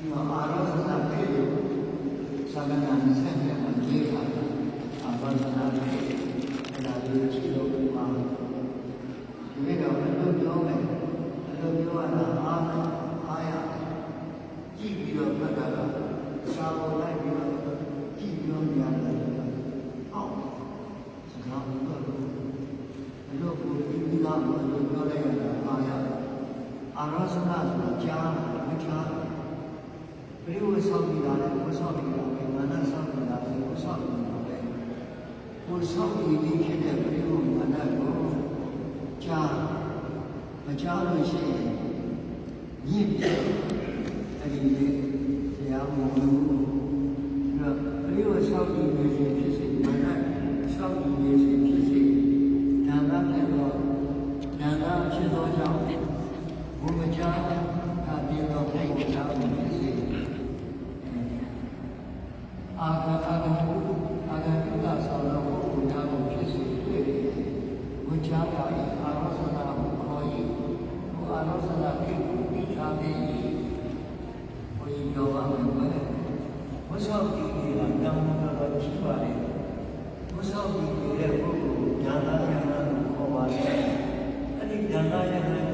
ဒီမှာအာရောသနာဖြစ်လို့သာသနာ့ဆက်ရမှာရေးထားတာအာဘာသနာဖြစ်အဲ့ဒါကိုကြည့်လို့မှာဒီနေ့တော့ဘယ်လိုပြောမလဲဘယ်လိုပြောရတာအားအားရကြည့်ပြီးတော့ဖတ်တာကစာပေါ်လိုက်ပြီးတော့ကြည့်ပြောနေရတယ်အောက်စကားပြောလို့ဘယ်လိုကိုဒီကမှာဘယ်လိုပြောလိုက်ရတာအားရအာရောသနာဆိုတာကြားမကြား ဘယ်လိုဆောက်ပြီးတာလဲကိုဆောက်ပြီးတာပဲမာနဆောက်ပြီးတာပဲကိုဆောက်ပြီးတာပဲကိုဆောက်ပြီးဒီဖြစ်တဲ့ဘယ်လိုမာနကိုကြားမကြားလို့ရှိရင်ညစ်တယ်အဲ့ဒီလေတရားမလို့အဲ့တော့ဘယ်လိုဆောက်ပြီးနေစေဖြစ်စေမာနဆောက်ပြီးနေစေဖြစ်စေဒါနဖြစ်တော့ဒါနဖြစ်တော့ကြောင့်ဘုမကြားတာပြေတော့ဘုမကြားဘူးဖြစ်စေ အာဂအာဂမှုအာဂတုကဆောတော်ပုဂ္ဂိုလ်များကိုဖြစ်စေတွေ့တယ်ဝိချာပါ၏အာရောသနာကိုခေါ်၏ဘုအာရောသနာကိကိုပြီးသားပေ၏ဘုရားပြောပါမယ်ကွယ်ဝဆောတိကြီးကတောင်းတတော်ရှိပါလေဝဆောတိကြီးရဲ့ပုဂ္ဂိုလ်ဉာဏ်ဉာဏ်ကိုခေါ်ပါလေအဲ့ဒီဉာဏ်ဉာဏ်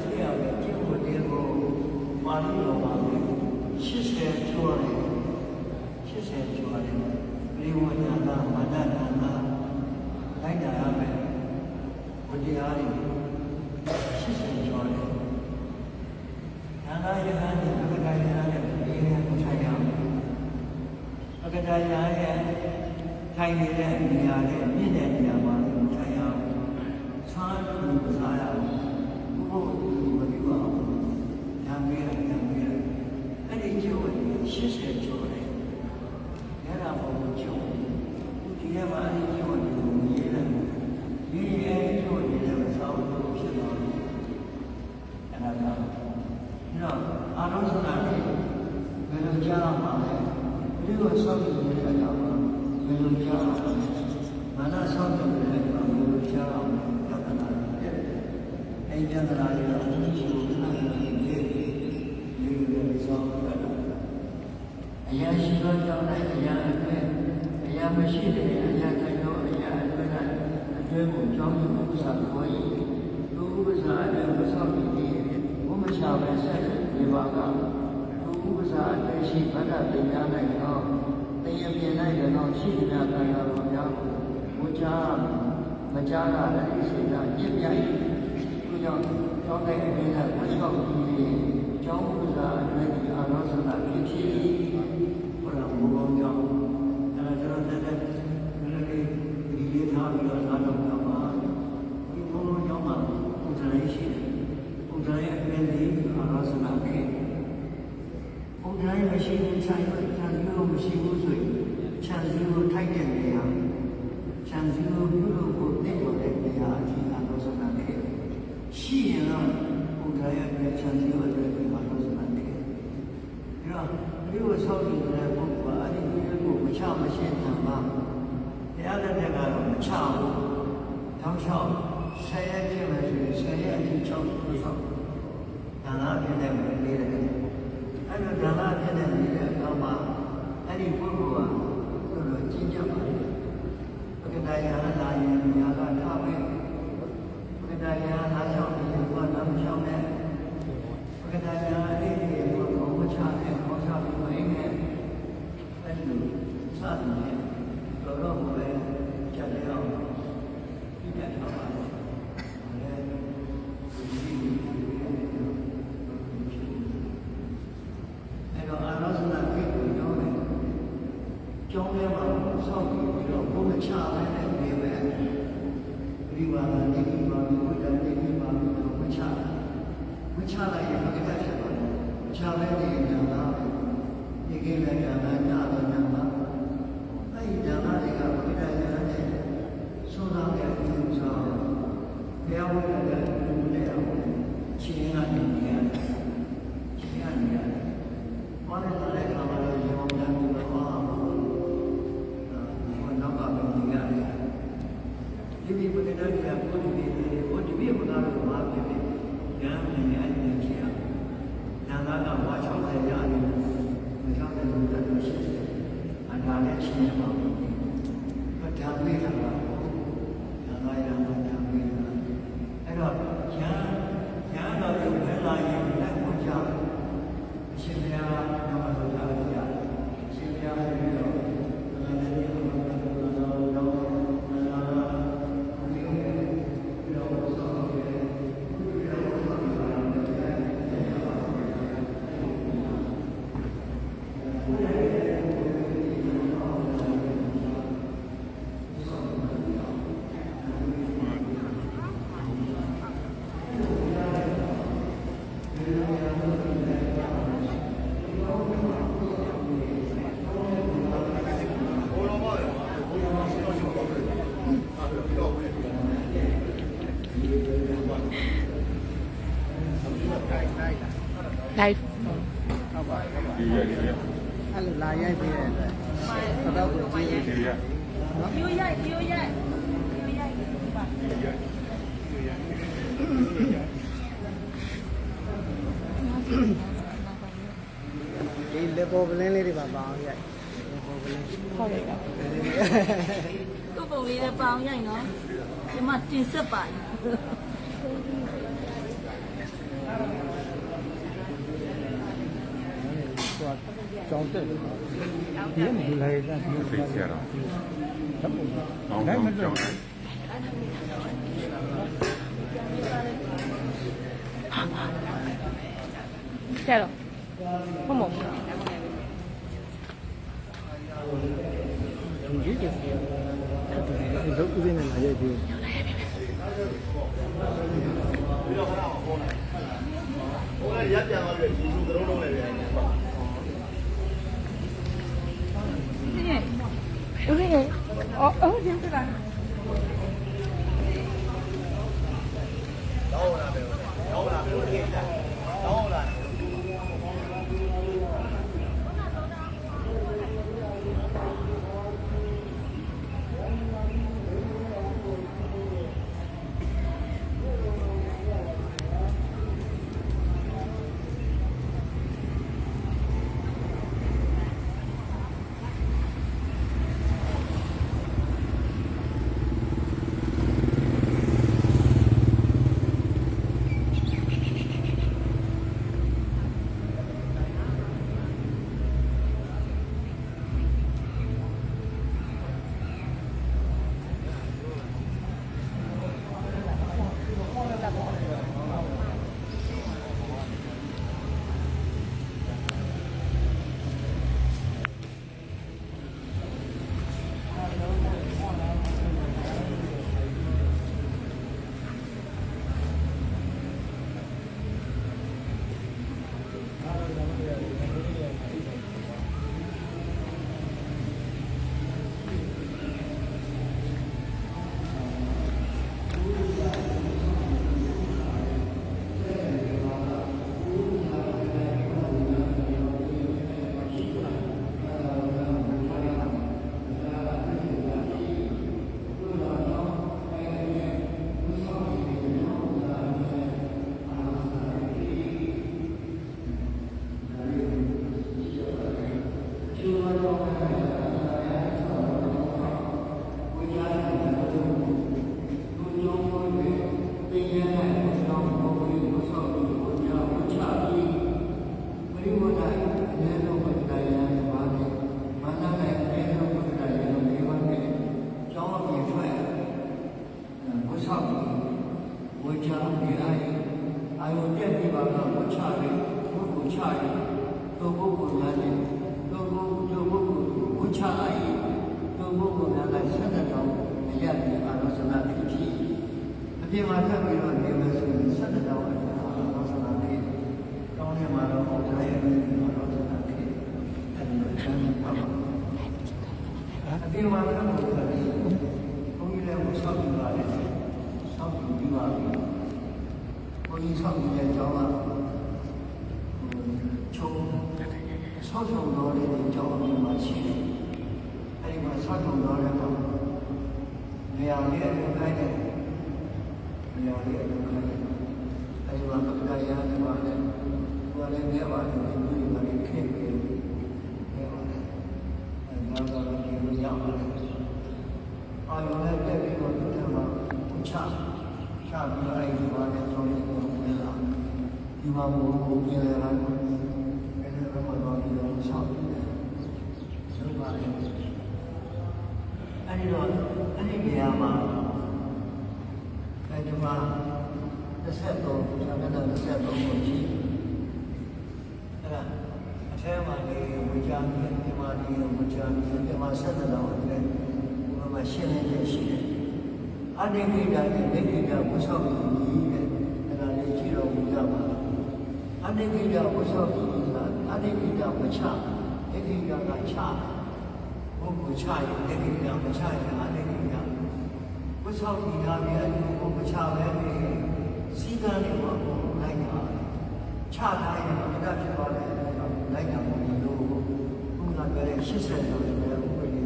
ကြည့်ရမယ်ကျင့်ဝတ်တွေကိုပါဠိတော်မှာ80ကျော်တယ်80ကျော်တယ်ဘိဝဉာဏ်မဒနာနာလိုက်ကြရမယ်ဝတရားတွေ80ကျော်တယ်ဉာဏ်ရဟန်းနဲ့ပကတိယနဲ့ဒီနဲ့ထိုင်ရမယ် ပကတိယရဲ့ထိုင်နေတဲ့နေရာနဲ့မြင့်တဲ့နေရာမှာထိုင်ရအောင်သာလို့စားရအောင်ဘုရားမပြုအောင်ဉာဏ်ကြီးဉာဏ်ကြီးအဲ့ဒီကျိုး80ကျော်တယ်အဲ့ဒါကိုကျုံဒီထဲမှာအဲ့ဒီကျုံကိုရေးတယ်ရေးရဲကျုံရေးတယ်ဆောင်းလို့ဖြစ်သွားတယ်အဲ့ဒါကအဲ့တော့အာရုံစနာနဲ့ဘယ်လိုကြားမှာလဲဒီလိုဆောင်းလို့ရတာကဘယ်လိုကြားမှာလဲမာနဆောင်းလို့ရတာကဘယ်လိုကြားမှာလဲပြဿနာဖြစ်တယ်အဲ့ဒီပြဿနာတွေတော့အကြီးကြီးကိုနားလည်ရေးရေးရေးဆောင်းလို့ အရာရှိသောကြောင့်လည်းအရာအတွက်အရာမရှိတဲ့အရာကရောအရာအတွက် အတွဲကိုကြောင်းယူဥစ္စာခေါ်၏လူဥစ္စာအတွက်မဆောက်ပြီးဘုမချပဲဆက်ဒီပါကလူဥစ္စာအတွက်ရှိဗဒ္ဒပညာ၌တော့တရားပြင်၌တော့ရှိတဲ့ကာယတော်များကိုမချမချတာလည်းစိတ်ဓာတ်ညစ်ပြိုင်သူကြောင့်ကြောင်းတဲ့အပြင်ကမဆောက်ပြီးကျောင်းဥစ္စာအတွက်ဒီအာရောသနာဖြစ်ဖြစ်ဘုရားဘုံကြောင့်အဲဒါကျွန်တော်တက်တက်လည်းဒီလေးထားပြီးတော့သာတော့မှာပါဒီဘုံကြောင့်မှာဥဒရရှိတယ်ဥဒရရဲ့အ ရင်ဒီအာရသနာခေဥဒရမရှိရင်ခြံရခြံရမရှိဘူးဆိုရင်ခြံစည်းကိုထိုက်တဲ့နေရာခြံစည်းကိုပြုလို့ကိုတင့်တော်တဲ့နေရာအကြီးအာရသနာခေရှိရင်တော့ဥဒရရဲ့ခြံစည်းကိုအတွက်ဒီအာရသနာခေအဲ့တော့ဒီလိုဆောက်တည်တဲ့ပုဂ္ဂိုလ်ကအဲ့ဒီမျိုးကိုမချမရှင်းတာပါဘုရားလက်ထက်ကတော့မချဘူးတောင်းလျှောက်ဆယ်ရက်ကျင့်မယ်ဆိုရင်ဆယ်ရက်အထိချောက်ပြီးဆောက် ဒါနဖြစ်တဲ့မယ်လေးတယ်အဲ့တော့ဒါနဖြစ်တဲ့နေတဲ့အခါမှာအဲ့ဒီပုဂ္ဂိုလ်ကတော်တော်ကြီးကြပါလေပကတယဟလာယံညာကထားပဲပကတယဟလာချောင်းပြီးတော့နာမချောင်းနဲ့ ပကတယာအဲ့ဒီကိုဘုံမချတဲ့ဘောချပြီးမင်းနဲ့အဲ့လိုစသည်ဖြင့်တော်တော်ကိုလည်းကြက်ရအောင်ပြည့်တယ်ပါပါလေအဲ့တော့အာရသနာကိကိုကြောင်းတယ်ကြောင်းထဲမှာစောင့်ပြီးတော့ဘုံမချပဲနဲ့နေပဲ ဒီမှာနေဒီမှာဘုရားနေဒီမှာမချ မချလိုက်ရင်ဘယ်ကဖြစ်သွားလဲချလိုက်ရင်ဉာဏ်သားဒီကိလေသာဉာဏ်ညာတော့ဉာဏ်သားအဲ့ဒီဉာဏ်သားတွေကဘုရားဉာဏ်နဲ့ဆုံးသွားတဲ့ဥစ္စာဘုရားဝိဒတဲ့ဘုရားအောင်ချင်းကနေနေရတယ်ချင်းကနေရတယ်ဘာလဲတဲ့ခါမှာလည်းရောင်းတယ်ဘုရားဟောဒီနောက်ကမနေရတယ်ဒီဒီပကတိက ဉာဏ်နဲ့အဲ့ဒီချင်ဉာဏ်သားကဘာ60ရတယ်မချောင်းတယ်လို့တတ်လို့ရှိတယ်အနာနဲ့ချင်းရပါဘူး။ဘာသာဝိတာပါ။ဉာဏ်သားရမှာဉာဏ်ဝိတာအဲ့တော့ဉာဏ်ဉာဏ်တော်ကိုဝင်လာရင်လက်ကိုချအရှင်ဘုရားနမတော်တာကြအရှင်ဘုရားပြီးတော့ဉာဏ်နဲ့ဘုရားတော်တော်တော်တော်哦 live ဒီရဒီရ အဲ့လိုလာရိုက်ပြီးတဲ့အတွက်တော့ကိုကြည့် ဒီရ ပြိုရိုက်ပြိုရိုက်ပြိုရိုက်ပါ ဒီရ ဒီလေ ပေါ်ပလင်းလေးတွေပါပါအောင်ရိုက်လေပေါ်ပလင်းဟုတ်တယ်ကသူ့ပုံလေးလည်းပေါအောင်ရိုက်နော်ဒီမှာတင်ဆက်ပါဟိုကြောင်းတက်ဒီမှာလာရတာဒီသိချရတော့တော့ကောင်းကောင်းကြောင်းတယ်ကျတော့ဟုတ်မို့ဒီကြ န်းကြီးဆောက်နေတဲ့ကျောင်းကချုံဆောက်ချုံတော်လေးတွေကျောင်းအပြင်မှာရှိတယ်။အဲဒီမှာဆောက်ချုံတော်လေးမှာနေရာလေးအလုပ်ခိုင်းတယ်။နေရာလေးအလုပ်ခိုင်းတယ်။အဲအဲဒီမှာပကဒရာဒီမှာလည်းသူကလည်းငဲပါတယ်ဒီလူတွေကလည်းခက်ပြီးငဲပါတယ်အဲနောက်တော့ဒီလိုရောက်ပါတယ်အာရုံနဲ့တက်ပြီးတော့ဒီမှာချချပြီးတော့အဲဒီမှာလည်းတော့ဒီကိုပြန်လာဒီ မှာဘုံကိုပြန်လာတယ်အဲဒီတော့တော့ဒီလိုဆောက်တယ်ဆုံးပါတယ်အဲဒီတော့အဲ့ဒီနေရာမှာအဲဒီမှာတစ်ဆက်တော့ဆန္ဒတော်တစ်ဆက်တော့ကိုရှိအဲ့ဒါအထဲမှာနေဝိကြမ်းဒီမှာဒီဝိကြမ်းဒီမှာဆက်တော်တယ်ဘုရားမှာရှင်းနေတယ်ရှိတယ်အနိကိတာနဲ့ဒိဋ္ဌိတာဝှဆောက်ပြီးတဲ့အဲ့ဒါလေးကြည့်တော့ဘုရားမှာ အနိကိတာဝှဆောက်ပြီးဆိုတာအနိကိတာမချဒိဋ္ဌိတာကချပုဂ္ဂိုလ်ချရင်ဒိဋ္ဌိတာမချရင်အနိကိတာဝှဆောက်ပြီးတာပြီးအဲ့ဒီကိုမချပဲနေစီကံတွေမှာလိုက်တာချထားရင်ဘုရားဖြစ်သွားတယ်လိုက်တာမဟုတ်ဘူးလို့ဘုရားပြောတဲ့80လို့လည်းဥပဒေ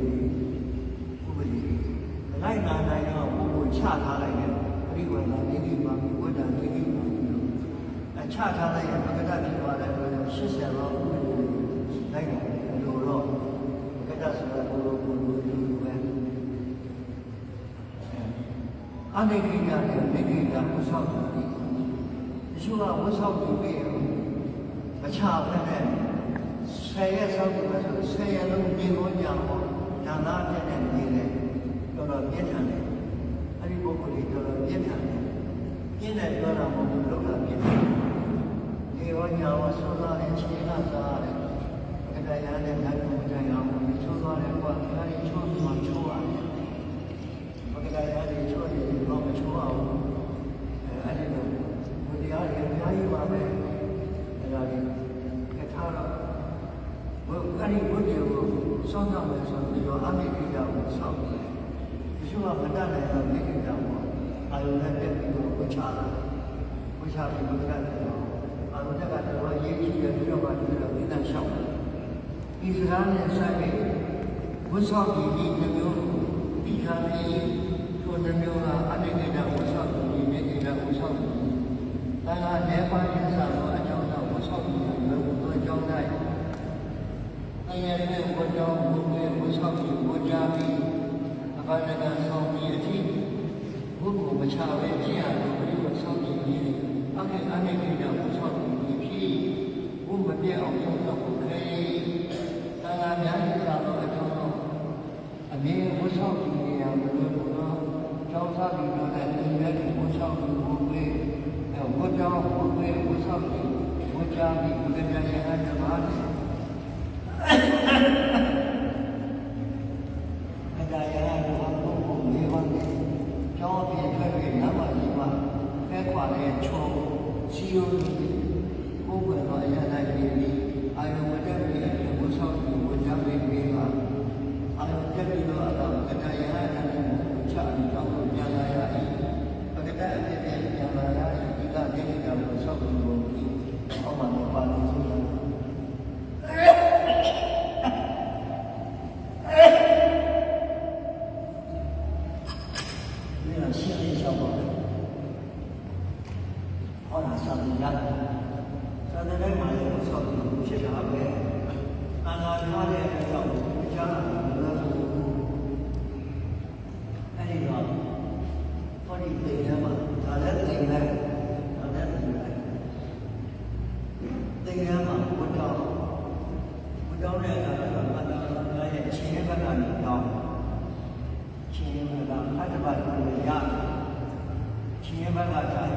ဥပဒေလိုက်နာနိုင်တော့ဘုရားချထားလိုက်တယ်ပရိဝေဒဒိဋ္ဌိမှာဝိဒ္ဓဒိဋ္ဌိမှာအ ချထားလိုက်ရင်ဘုရားဖြစ်သွားတယ်လို့80တော့ဥပဒေလိုက်တာလို့တော့ဘုရားဆိုတာဘုရားကိုယ်ကိုယ်ကိုပဲအနိကိတာနဲ့နိကိတာဝှဆောက်တယ်တချို့ကဝှဆောက်ပြီးပြီမချဘဲနဲ့ဆယ်ရက်ဆောက်ပြီးဆိုဆယ်ရက်လုံးပြင်ပေါ်ကြအောင်ဒါနာပြည့်တဲ့နေတယ်တော်တော်ပြည့်ထန်တယ်အဲ့ဒီပုဂ္ဂိုလ်ကြီးတော်တော်ပြည့်ထန်တယ်ပြည့်တယ်ပြောတာမဟုတ်ဘူးလောကပြည့်တယ် ဒီရောညာဝဆောသားတဲ့ခြေကစားတယ်ကတရားနဲ့လက်ကိုကြိုင်အောင်ချိုးသွားတယ်ကွာအဲဒီချိုးပြီးမှချိုးရတယ်ဘုရားရားတွေချိုးရင်တော့မချိုးအောင်အဲအဲ့ဒီလိုဘုရားရဲ့အများကြီးပါပဲအဲ့ဒါလေးကထားတော့ဘုအဲ့ဒီဘုရားကိုစောင့်ကြမယ်ဆိုပြီးတော့အမိကိတာကိုစောင့်တယ်ဒီလိုကမတတ်နိုင်တော့မိကိတာကိုအာယုနဲ့တက်ပြီးတော့ဝချတာဝချပြီးဘုရားတယ်အာ ယုနဲ့ကတော့ရေးကြည့်ရပြီးတော့မှဒီလိုဝိသန်လျှောက်တယ်ဒီစကားနဲ့ဆက်ပြီးဝတ်ဆောက်ပြီးဒီမျိုးဒီခါလေးထိုတစ်မျိုးကအနိကိတာဝတ်ဆောက်ပြီးမိကိတာဝတ်ဆောက်ပြီးဒါကနေပါရင်းစားတော့အကြောင်းတော့ဝတ်ဆောက်ပြီးလို့တော့အကြောင်းတိုင်းအငယ်လေးဝတ်ကြောင်းဘုရားဝတ်ဆောက်ပြီးဝတ်ကြပြီးအဘာနကဆောင်းပြီးအထိဘုရားမချပဲကြည့်ရတယ်ဘုရားဆောင်းပြီးပြီးအခေအနိကိတာဝတ်ဆောက်ပြီးဖြစ် ဘုမပြည့်အောင်ဆောက်တော့ခဲတန်ခါများစားတော့အကြောင်းတော့အမြင်ဝတ်ဆောက်ပြီးနေရဘုရားကျောင်းစားပြီးတော့လည်းဒီရက်ကိုဝတ်ဆောက်ပြီးဘုရားအဲဝတ်ကြောင်းဘုရားဝတ်ဆောက်ပြီးဝတ်ကြပြီးဘုရားရဲ့အတ္တမှာအတရာရောဘုံဘုံလေးပါးနဲ့ကျောင်းပြင်ထွက်ပြီးနမကြီးမှာဖဲခွာတဲ့ချုံစီယို ဘုံဘတော်အရနိုင်ပြီးအာယုဝတ္တပြီးအဝတ်ဆောက်ပြီးဝတ်ကြပြီးပြီးပါအာယုတက်ပြီးတော့အတော့အတရာအတ္တကိုချပြီးတော့ပြန်လာရ၏ပကတအဖြစ်ပြန်လာရ၏ဒီကဒေဝတာကိုဆောက်ပြီးဘုံကြီးအောက်မှာပါလို့ဆိုတာဒီကရှင်းနေချောက်ပါပဲဟောတာစာပြရစာတဲ့တိုင်းမှာလည်းဆောက်ပြီးဖြစ်တာပဲအာနာထားတဲ့အကြောင်းကြားတာလည်းလို့အဲ့ဒီတော့ဟောဒီတေရမှာဒါလည်းတေလိုက်ဒါလည်းတေလိုက်တေရမှာဘုဒ္ဓဘုဒ္ဓနဲ့အခါတော့အတ္တရဲ့ခြေဘက်ကနေတောင်းခြေဘက်ကအတ္တဘက်ကိုရခြေဘက်ကတိုင်း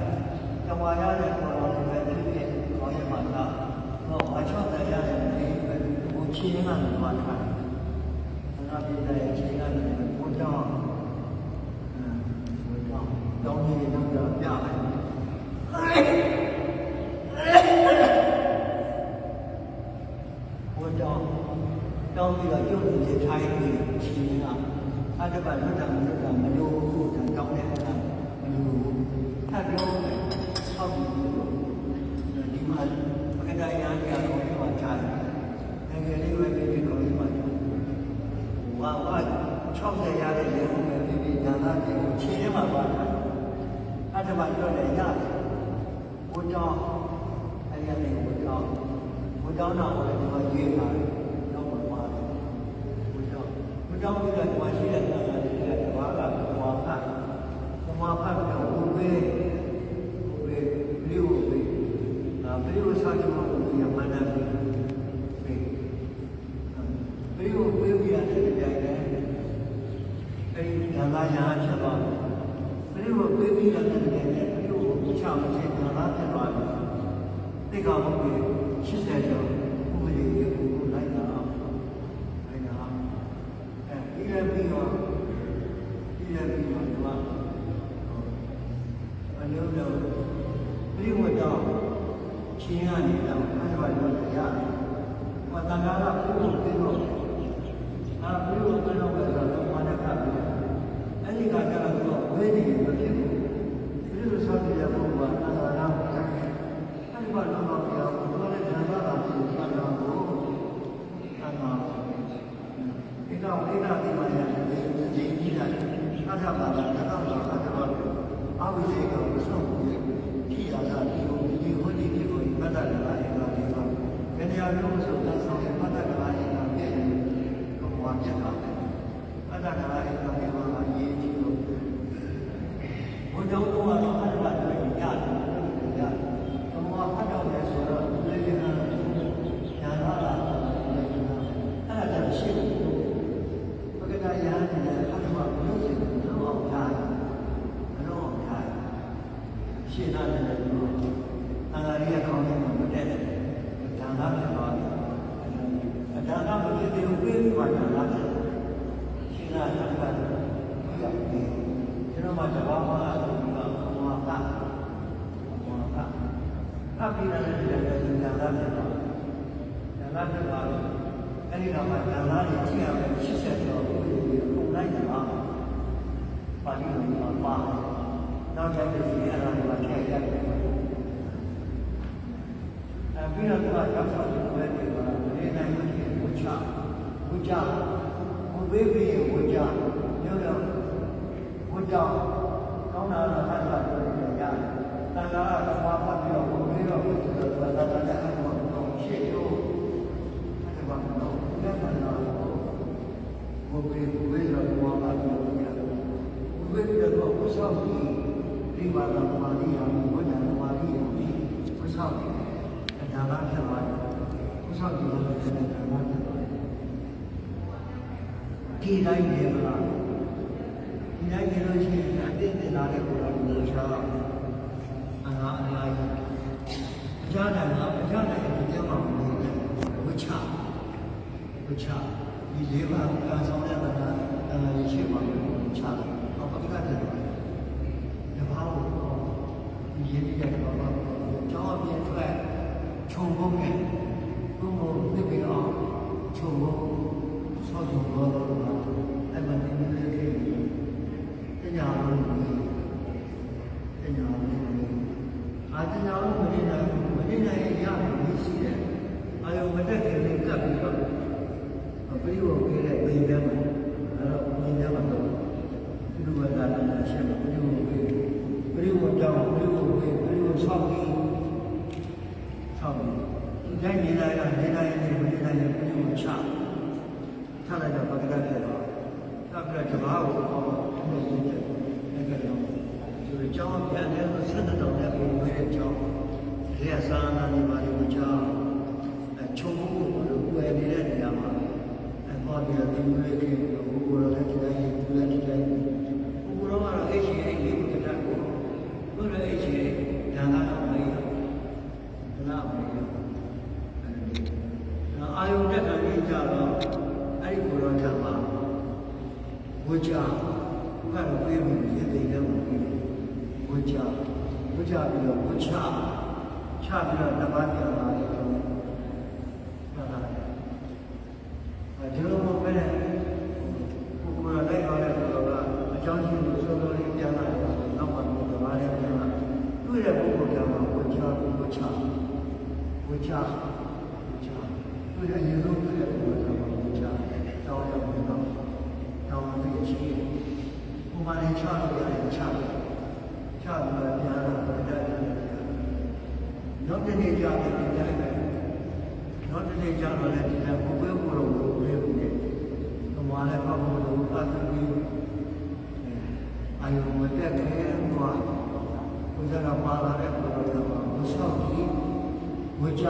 တဝါရတဲ့ပေါ်တော်တွေပဲဖြစ်ဖြစ်ခေါ်ရမှာလားတော့အချော့တဲ့ရတဲ့ဒီပဲဘုခြေကနေမှာထားနာပြည်တဲ့ခြေကနေဘုဒ္ဓဘုဒ္ဓတောင်းနေတော့ပြလိုက်ဘုဒ္ဓတောင်းပြီးတော့ကျုပ်တို့ထိုင်ပြီးခြေကအတ္တဘလွတ်တာမလွတ်တာမလို့ဘူးတောင်းတဲ့အခါမလို့ထပ်ပြောတယ်ဆောက်ပြီးဒီမှာပကဒရာကြာတော့ဒီမှာခြားတယ်ငယ်လေးပဲဒီလိုဒီမှာဝါဝါ60ရတဲ့ရေဦးပဲဒီ ဒီညာသားပြေကိုခြေထဲမှာပါအတ္တဘလွတ်တယ်ရတယ်ဝတောင်းအဲ့ဒီကနေဝတောင်းဝတောင်းတော့လည်းဒီမှာရေးထားတယ်တော့မှာပါတယ်ဝတောင်းဝတောင်းပြီးတော့ဒီမှာရှိတဲ့သံဃာတွေကတဘာကဘဝဖတ်ဘဝဖတ်ပြီးတော့ဘုဘေးဘုဘေးဘိဝဘေးအာဘိဝစာကြမှာဘုရားမန္တဘေးဘေးဘိဝဘေးပြီးတဲ့ကြိုင်တယ်အဲဒီသံဃာညာဖြစ်သွားတယ်ဘိဝဘေးပြီးတဲ့ကြိုင်တယ်ဘိဝကိုချမချင်းသံဃာဖြစ်သွားတယ်သိက္ခာပုဒ်ကြီး80ကျော်ဥပဒေကိုလိုက်တာအောင်လိုက်တာအဲဒီလည်းပြီးတော့ဒီလည်းပြီးတော့ဒီမှာအလုံးလုံးပြီးဝတ်တော့ချင်းကနေတော့အဲ့ဒါတော့ရတယ်။ဘာတန်ခါကပြီးတော့ပြီးတော့အာပြီးတော့ပြီးတော့ပဲဆိုတော့မာနကပြီးအဲ့ဒီကကြတော့ဝိနေမဖြစ်ဘူး။ဒီလိုဆောက်တဲ့ဘုရားအန္တရာယ်အဲ့ဒီမှာတော့ပြောဘုရားရဲ့ဉာဏ်သာတာကိုသံဃာကိုသံဃာဒီတော့အိဒါဒီမှာရတယ်ဒီကြီးတာအထဘာသာတက္ကမအထဘာအဝိဇ္ဇေကဆုံးဖြိယာသာဒီကိုဒီဟောဒီဒီကိုမတ္တကလာဧကဒီကဘယ်နေရာမျိုးဆိုသဆောင်ရမတ္တကလာဧကပြည့်တယ်ဘုရားပြတ်တာမတ္တကလာဧကဒီမှာရေးကြည့်လို့ဘုရားတော်ကတော့အထဘာတွေရတယ်ရတယ်ဘုရားဖတ်တော့လဲဆိုတော့ဒီလိုညာညာလာတာအဲ့ဒါကြရှိတယ်ပကဒယာနဲ့အထဘာဘုရားရှင်တော့အောင်ထားတယ်ဘယ်တော့အောင်ထားတယ် ရှင်းတာလည်းဒီလိုအင်္ဂါရိယကောင်းတဲ့မှာမတက်တယ်ဒါနဖြစ်သွားတယ်အဒါနမဖြစ်သေးဘူးပြေးပြီးမှဒါနဖြစ်ရှင်းတာလည်းပဲဒီရောက်ပြီကျွန်တော်မှတဘာမှအတူတူကဘဝကဘဝကအပိရတဲ့တရားတွေဒါနဖြစ်သွားတယ်ဒါနဖြစ်သွားတယ်အဲ့ဒီတော့မှဒါနတွေကြည့်ရမယ်80ကျော်ကိုပုံလိုက်တာပါဠိတော်မှာပါတယ်နောက်တစ်ခုဒီအရာတွေမှာထည့်ရတယ်။အဲ ပြီးတော့သူကရောက်ဆောင်တဲ့ဘက်တွေကဒီနိုင်လို့ရှိရင်ဝချဝချဘုဘေးပြေဝချမျိုးတော့ဝချကောင်းတာတော့ဆက်ဆက်ပြောနေရတယ်။တန်ခါကသမာဖတ်ပြီးတော့ဘုဘေးတော့ဘုရားသာသာတဲ့အဲ့တော့ရှေ့ရိုးအဲ့ဒါကတော့လက်မှန်တော့ဘုဘေးဘုဘေးတော့ဘုရားဖတ်ပြီးတော့ဘုဘေးကတော့ဘုရားပြီးဒီမှာတော့မာရီယာဘုရားမာရီယာပြီးဘုရားပြီးဒါကဖြစ်သွားတယ်ဘုရားပြီးတော့ဒါကဖြစ်သွားတယ် ဒီတိုင်းနေမလားဒီတိုင်းနေလို့ရှိရင်အတင်းတင်လာတဲ့ဘုရားကိုရှားအငါအများကြီးကြားတယ်ငါကြားတယ်ဒီကျမှမလို့ဝချဝချဒီလေးပါးကံဆောင်တဲ့ဗနာအဲရှိပါလို့ချတယ်ဟောပကတ်တယ်တဘာလို့ဒီရင်းတဲ့ဘာဘာကျောင်းအပြင်ထွက်ခြုံပုံနဲ့ဘုံဘုံပြပြအောင်ခြုံပုံဆောက်ဆောင်တော့အဲ့မှာဒီလိုလေးတ ညာလို့တညာလို့အာတညာလို့မနေနိုင်ဘူးမနေနိုင်ရင်ရတယ်မရှိတယ်အာယုံမတက်ခင်လေးကပ်ပြီးတော့ပရိဝေကလေးပြင်တယ်မှာအဲ့တော့ပြင်တယ်မှာတော့ဒီလိုပဲလာလာရှင်းပရိဝေပရိဝေကြောင့်ပရိဝေပရိဝေဆောက်ပြီးဆောက်ပြီးဒီတိုင်းနေလိုက်တာနေလိုက်ရင်မနေနိုင်ရင်ပရိဝေချထားလိုက်တော့ပကဒတ်ဖြစ်တော့ထားပြီးတော့တဘာကိုပေါ့ဘုရားရှင်အဲ့ကတော့ ဒီကြောင်းပြန်တယ်ဆိုဆက်တော်တဲ့ပုံဝဲတဲ့ကြောင်းဒီကသာနာနေပါလို့ကြောင်းအချုံဖို့လို့ဝယ်နေတဲ့နေရာမှာအပေါ်ပြတဲ့လူတွေကဘုရားလည်းကြည့်တယ်သူလည်းကြည့်တယ်ဘုရားကတော့အဲ့ရှိအဲ့လေးကိုတတ်ကိုဘုရားအဲ့ရှိဒါကတော့မရဘူးဒါကမရဘူးအာယုန်တက်တာကြီးကြတော့အဲ့ဒီဘုရားထံမှာဝကြဖတ်လို့ပြေးပြီးရေသိတယ်မှာ ဝကြဝကြပြီးတော့ဝချချပြီးတော့တပတ်ပြန်လာတယ်ဟုတ်လားအဲဒီလိုမျိုးပဲဘုရားလိုက်ပါတဲ့ဘုရားကအကြောင်းရှိလို့စောစောလေးပြန်လာတယ်ဆိုတော့နောက်မှဘုရားလည်းပြန်လာတွေ့တဲ့ပုဂ္ဂိုလ်ကမှဝချဝချဝချဝချတွေ့တဲ့အရင်ဆုံးတွေ့တဲ့ပုဂ္ဂိုလ်ကမှဝချတောင်းရမယ်တော့တောင်းပြီးချီးဘုရားလည်းချလို့ရတယ်ချလို့ချပြီးတော့ပြန်လာတော့တတ်တယ် နောက်တစ်နေ့ကျတော့ဒီတိုင်းပဲနောက်တစ်နေ့ကျတော့လည်းဒီတိုင်းဘုဘဲဘုရောဘုရားဘုရားကမာလည်းပတ်ဖို့လို့အတူတူအာ ယုံမတက်ခဲသွားဘုရားကပါလာတဲ့ဘုရားကမဆောက်ကြီးဝကြ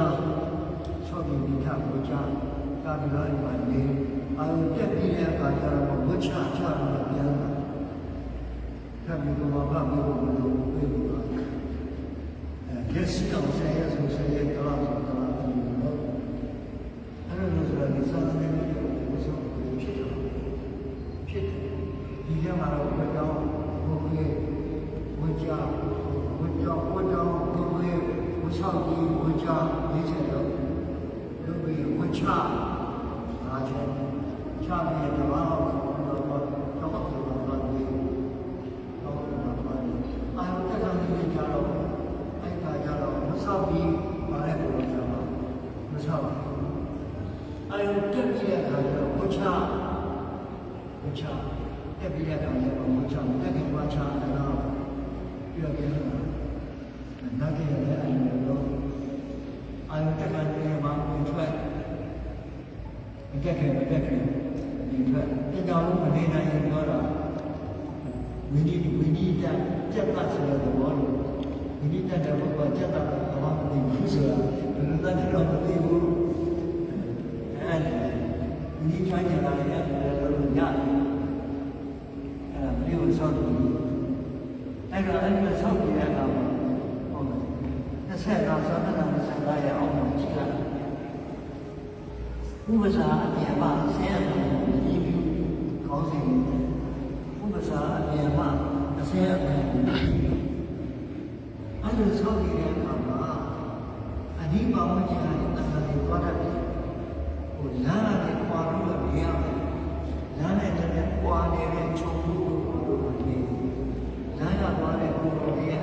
ဆောက်ပြီးထဝကြကာပြီးတော့ဒီမှာနေအာယုံတက်ပြီးတဲ့အခါကျတော့ဝချချတော့ပြန်လာထပ်ပြီးတော့ဘာမှမလုပ်ဘူးလို့ပြောလို့ရက်စီအောင်ဆရာဆိုဆရာတော်တော်တော်တော်တော်အဲ့လိုဆိုတော့ဒီစားတဲ့မျိုးကိုဆိုဖြစ်တယ်ဖြစ်တယ်ဒီကမှာတော့ဘယ်တော့ဘုရားဝကြဝကြဝကြဘုရားဝချကြီးဝကြရေးချင်တော့လူပြီးဝချအားချင်ချပြီးတော့ဘာလို့တော့တော့တော့တော့တော့တော့အာရုံတက်တာကြီးကြတော့ အဲ့ဒါကြတော့မဆောက်ပြီးပါတဲ့ပုံစံမှာ မဆောက်ဘူးအဲ့ဒီတက်ပြီးတဲ့အခါကျတော့ဝချဝချတက်ပြီးတဲ့အခါကျတော့ဝချတက်ပြီးဝချအဲ့တော့ပြောပြတယ်နားကြည့်ရတဲ့အဲ့လိုတော့အဲ့ဒီတက်တဲ့မှာဝင်ထွက်မတက်ခင်မတက်ခင်ဒီထွက်တကြောင်မနေနိုင်ရင်ပြောတာဝိနည်းဝိနည်းတက်ပြတ်ပတ်ဆိုတဲ့သဘောလို့ဒီနေ့တက်တဲ့ဘုရားကျက်တာဘာမှမသိဘူးဆိုတာဘယ် လိုတတ်တော့မသိဘူးအဲဒီချိုင်းကြလာရတဲ့လို့ရတယ်အဲဒါမလို့ဆောက်တယ်အဲ့တော့အဲ့ဒီဆောက်တဲ့အခါမှာဟုတ်တယ်တစ်ဆက်တော့ဆောက်တဲ့အခါဆက်လာရအောင်ကြည့်လိုက်ဥပစာအပြင်မှာဆင်းရဲတယ်ဒီကောင်းစီဥပစာအပြင်မှာအဆင်းရဲတယ်အဲ့လိုဆောက်ရတဲ့အခါမှာအဒီ ပါဝင်ချင်တဲ့တန်ခါတွေသွားတတ်တယ်။ဟိုလမ်းနဲ့ပွာပြီးတော့နေရတယ်။လမ်းနဲ့တည်းပွာနေတဲ့ခြုံမှုကိုနေလမ်းကသွားတဲ့ကိုယ်တော်ရဲ့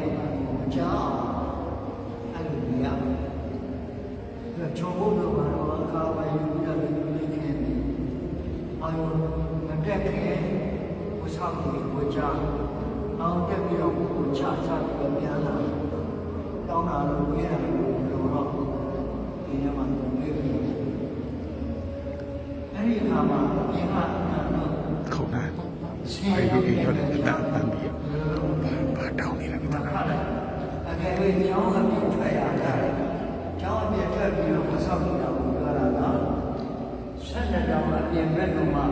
အကြောင်းအဲ့လိုနေရတယ်။ဒါခြုံမှုတော့ဘာလို့အခါပိုင်းယူရတဲ့လူတွေခင်ဗျ။အာယုံမတက်ခင်ဝဆောက်ပြီးဝကြအောင်တက်ပြီးတော့ကိုချချပြီးပြန်လာတယ်။တောင်းတာလို့ပြရတယ်လို့တော့ ဒီညမှာတွေ့တယ်အဲ့ဒီအခါမှာပြင်ကအမှန်တော့ခုံးတာဆင်းအဲ့ရဲဒီတဲ့ဒီရောက်တဲ့အတန်ပြီးဘာတောင်းနေလဲမသိဘူးအကယ်၍ကျောင်းအပြင်ထွက်ရတာကျောင်းအပြင်ထွက်ပြီးတော့မဆောက်နေတာကိုပြောတာနော်ဆက်တဲ့ကျောင်းအပြင်ဘက်မှာ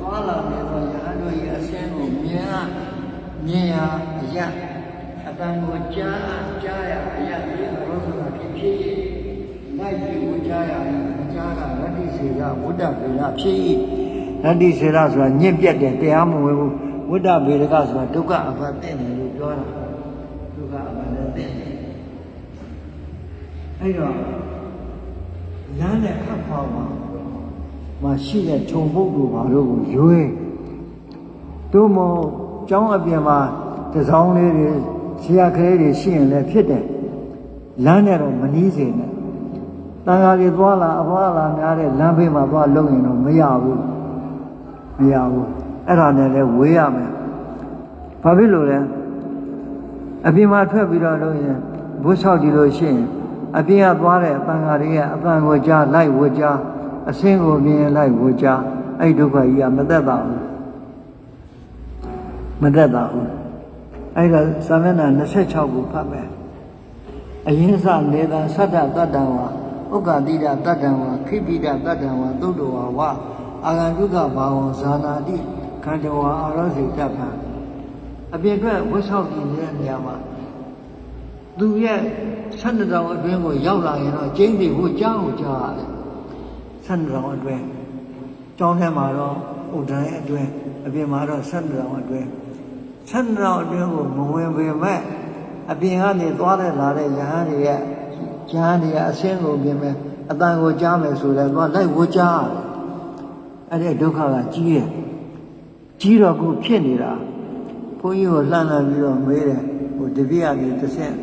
သွားလာနေတော့ရဟန်းတို့ရဲ့အစင်းကိုမြင်ရမြင်ရအရအတန်ကိုကြားကြားရအရဒီရောဆိုတာဖြစ်ဖြစ် လိုက်ပြီးဝကြားရကြားကရတ္တိစေကဝိတ္တပေရဖြစ်၏ရတ္တိစေရဆိုတာညင့်ပြတ်တယ်တရားမဝင်ဘူးဝိတ္တပေရကဆိုတာဒုက္ခအဘတ်တဲ့တယ်လို့ပြောတာဒုက္ခအဘတ်တဲ့တယ်အဲ့တော့လမ်းနဲ့ခတ်ဖောက်မှာမရှိတဲ့ခြုံပုတ်တို့ဘာလို့ကိုရွေးတို့မို့ကျောင်းအပြင်မှာတစောင်းလေးတွေဆရာကလေးတွေရှိရင်လည်းဖြစ်တယ်လမ်းနဲ့တော့မနီးစေနဲ့ တန်ဃာတွေသွားလာအသွားလာများတဲ့လမ်းဘေးမှာသွားလုံရင်တော့မရဘူးမရဘူးအဲ့ဒါနဲ့လည်းဝေးရမယ်ဘာဖြစ်လို့လဲအပြင်မှာထွက်ပြီးတော့လို့ရင်ဘုဆောက်ကြည့်လို့ရှိရင်အပြင်ကသွားတဲ့အတန်ဃာတွေကအတန်ကိုကြားလိုက်ဝကြားအစင်းကိုမြင်လိုက်ဝကြားအဲ့ဒုက္ခကြီးကမသက်သာဘူးမသက်သာဘူးအဲ့ဒါသာမဏေ26ကိုဖတ်မယ်အရင်စနေတာသတ္တတတ္တဝါ ဥက္ကတိတတတ္တဝါခိပိတတတ္တဝါသုတ္တဝါဝအာဂန္တုကဘာဝံဇာနာတိခန္ဓဝါအာရောစီတပ္ပံအပြင်အတွက်ဝတ်ဆောက်ကြည့်နေတဲ့နေရာမှာသူရဲ့ဆန္ဒတော်အတွင်းကိုရောက်လာရင်တော့ကျင်းတွေဟိုကြားကိုကြားရတယ်ဆန္ဒတော်အတွင်းကျောင်းထဲမှာတော့ဥဒ္ဒရာအတွင်းအပြင်မှာတော့ဆန္ဒတော်အတွင်းဆန္ဒတော်အတွင်းကိုမဝင်ပေမဲ့အပြင်ကနေသွားတဲ့လာတဲ့ယဟန်တွေရဲ့ ယဟန်တွေရဲ့အစင်းကိုပြင်မဲ့အတန်ကိုကြားမယ်ဆိုတော့သွားလိုက်ဝကြားရတယ်အဲ့ဒီဒုက္ခကကြီးတယ်ကြီးတော့ခုဖြစ်နေတာဘုန်းကြီးကိုလှမ်းလှမ်းပြီးတော့မေးတယ်ဟိုတပည့်ကနေတစ်ဆင့်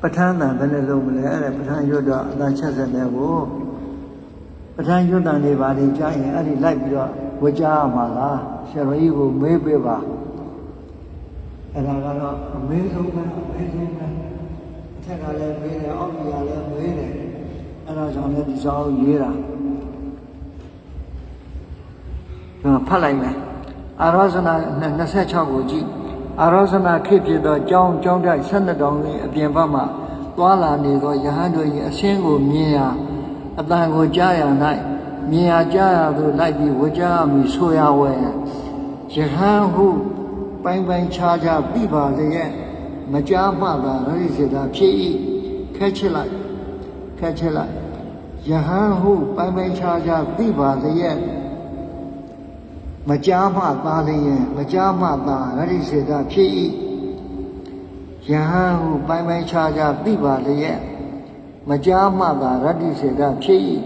ပဋ္ဌာန်းတန်ဘယ်နဲ့လုံးမလဲအဲ့ဒါပဋ္ဌာန်းရွတ်တော့အတန်ချက်ဆက်တယ်ကိုပဋ္ဌာန်းရွတ်တန်တွေပါနေကြားရင်အဲ့ဒီလိုက်ပြီးတော့ဝကြားရမှာလားဆရာတော်ကြီးကိုမေးပေးပါအဲ့ဒါကတော့အမေဆုံးပဲအမေဆုံးပဲအ ထထက်ကလည်းမေးတယ်အောက်ကလည်းမေးတယ်အဲ့ဒါကြောင့်လည်းဒီစာအုပ်ရေးတာဒါဖတ်လိုက်မယ်အာရောဇနာ26ကိုကြည့်အာရောဇနာခေဖြစ်သောကြောင်းကြောင်းတိုက်12တောင်၏အပြင်ဘက်မှသွာလာနေသောယဟန်တို့၏အရှင်းကိုမြင်ရာအတန်ကိုကြားရ၌မြင်ရာကြားရာသို့လိုက်ပြီးဝကြမည်ဆိုရဝဲယဟန်ဟုပိုင်းပိုင်းခြားခြားပြပါလျက် မကြားမှသာရရိစေတာဖြစ်၏ခဲချစ်လိုက်ခဲချစ်လိုက်ယဟန်ဟုပိုင်းပိုင်းခြားခြားပြပါလျက်မကြားမှသာလျင်မကြားမှသာရရိစေတာဖြစ်၏ယဟန်ဟုပိုင်းပိုင်းခြားခြားပြပါလျက်မကြားမှသာရတိစေတာဖြစ်၏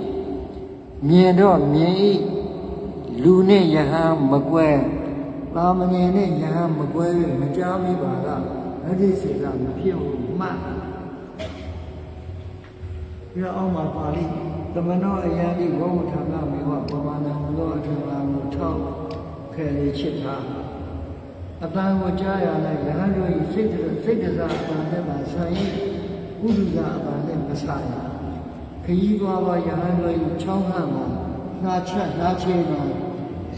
မြင်တော့မြင်၏လူနှင့်ယဟန်မကွဲသာမဏေနှင့်ယဟန်မကွဲ၍မကြားမိပါက ရတိစေတာမဖြစ်ဘူးမှတ်ပြီးတော့အောက်မှာပါဠိသမနောအယံဒီဘောဝထာကမေဝပမာဏံသောအထင်လာကိုထောက်ခဲလေးချစ်ထားအတန်ကိုကြားရလိုက်ယဟန်တို့၏စိတ်တစိတ်တစားအတန်နဲ့မှဆိုင်၏ဥဒ္ဒဇအတန်နဲ့မဆိုင်ခရီးသွားပါယဟန်တို့၏ချောင်းဟန်မှာနှာချက်နှာချေမှာ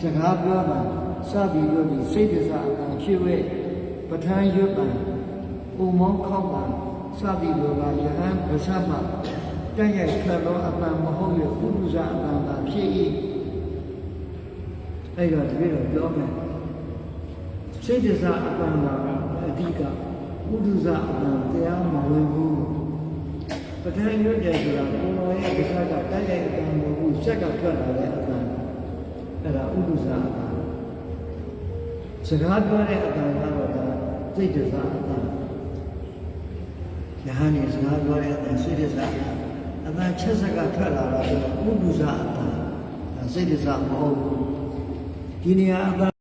စကားပြောမှာစသည်တို့၏စိတ်တစားအတန်ဖြစ်ဝဲပဋ္ဌာန်းရွတ်ပံ ဥမောင်းခောက်ပံစသည်တို့ကယဟန်ပစမတည့်ရိုက်ထွက်သောအတန်မဟုတ်ရဥဒ္ဒဇအတန်သာဖြစ်၏အဲ့တော့ဒီလိုပြောမယ်စိတ်တစားအတန်ကအဓိကဥဒ္ဒဇအတန်တရားမဝင်ဘူးပဋ္ဌာန်းရွတ်တယ်ဆိုတာကိုယ်တော်ရဲ့ပစ္စကတိုက်ရိုက်အတန်မဟုတ်ဘူးစက်ကထွက်လာတဲ့အတန်အဲ့ဒါဥဒ္ဒဇအတန်စကားပြောတဲ့အတန်ကတော့ဒါစိတ်တစားအတန် ယဟန်နေစကားပြောတဲ့အတန်စိတ်တစားအတန်အတန်ချက်စက်ကထွက်လာတာဆိုတော့ဥဒ္ဒဇအတန်ဒါစိတ်တစားမဟုတ်ဘူးဒီနေရာအတန်